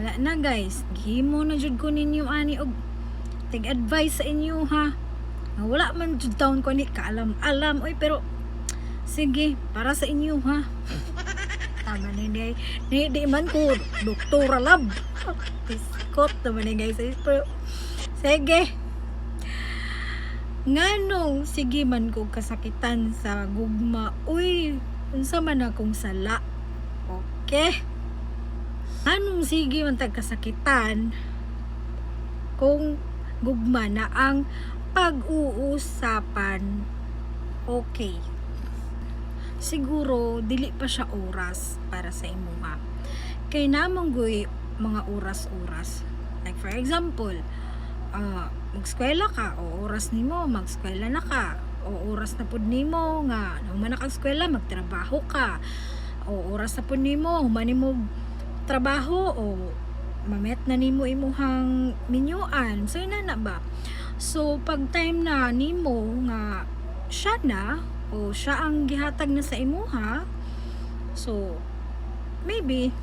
Wala na guys. Gihimo na jud ko ninyo ani og tig advice sa inyo ha. Wala man jud taon ko ni kaalam alam oy pero sige para sa inyo ha. Tama ni di, di, di man ko doktora lab. Tiskot naman ni guys. Pero sige. Nganong sige man ko kasakitan sa gugma. Uy, unsa man akong sala. Okay? Anong sige man tag kasakitan kung gugma na ang pag-uusapan okay. Siguro dili pa siya oras para sa imuha. Kay namang goy mga oras-oras. Like for example, ah magskwela ka o oras nimo magskwela na ka o oras na pud nimo nga human na kag eskwela magtrabaho ka o oras na pud nimo human nimo trabaho o mamet na nimo imuhang minyuan. So ina na ba? So pag time na nimo nga siya na o siya ang gihatag na sa imuha so maybe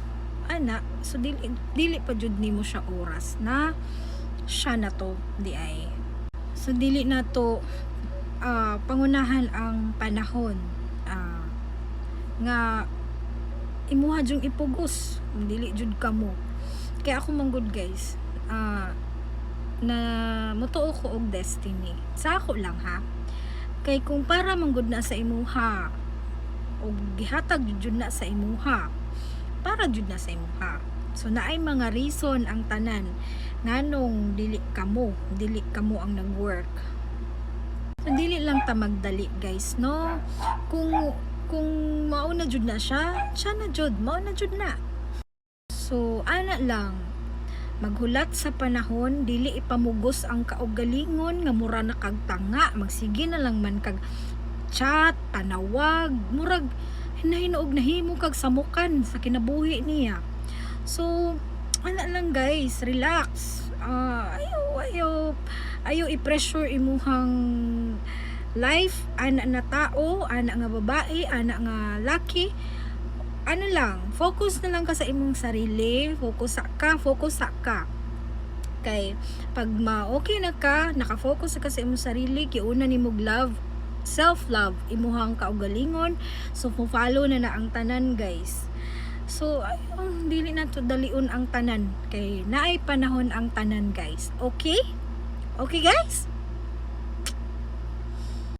ana so dili dili pa jud nimo siya oras na siya na to di ay. So dili na to ah, pangunahan ang panahon Ah, nga imuha jung ipugos dili jud kamo kaya ako manggod guys ah, na mutuo ko og destiny. Sa ako lang ha? Kay kung para manggod na sa imuha og gihatag jud na sa imuha para jud na sa imuha. So naay mga reason ang tanan nganong dili kamo dili kamo ang nag-work. So dili lang ta magdali guys no? Kung kung mauna jud na siya siya na jud mauna jud na. So ana lang maghulat sa panahon dili ipamugos ang kaugalingon nga mura na kag tanga. Magsige na lang man kag chat panawag murag hinahinuog nahimo kag samukan sa kinabuhi niya. So ana lang guys relax. Ah, ayo ayo. Ayo i-pressure imuhang life ana na tao ana nga babae ana nga laki ano lang focus na lang ka sa imong sarili focus sa ka focus sa ka kay pag ma okay na ka nakafocus ka sa imong sarili kiuna nimo love self love imuhang kaugalingon so follow na na ang tanan guys So, ayun, dili na to daliun ang tanan. Kay naay panahon ang tanan, guys. Okay? Okay, guys?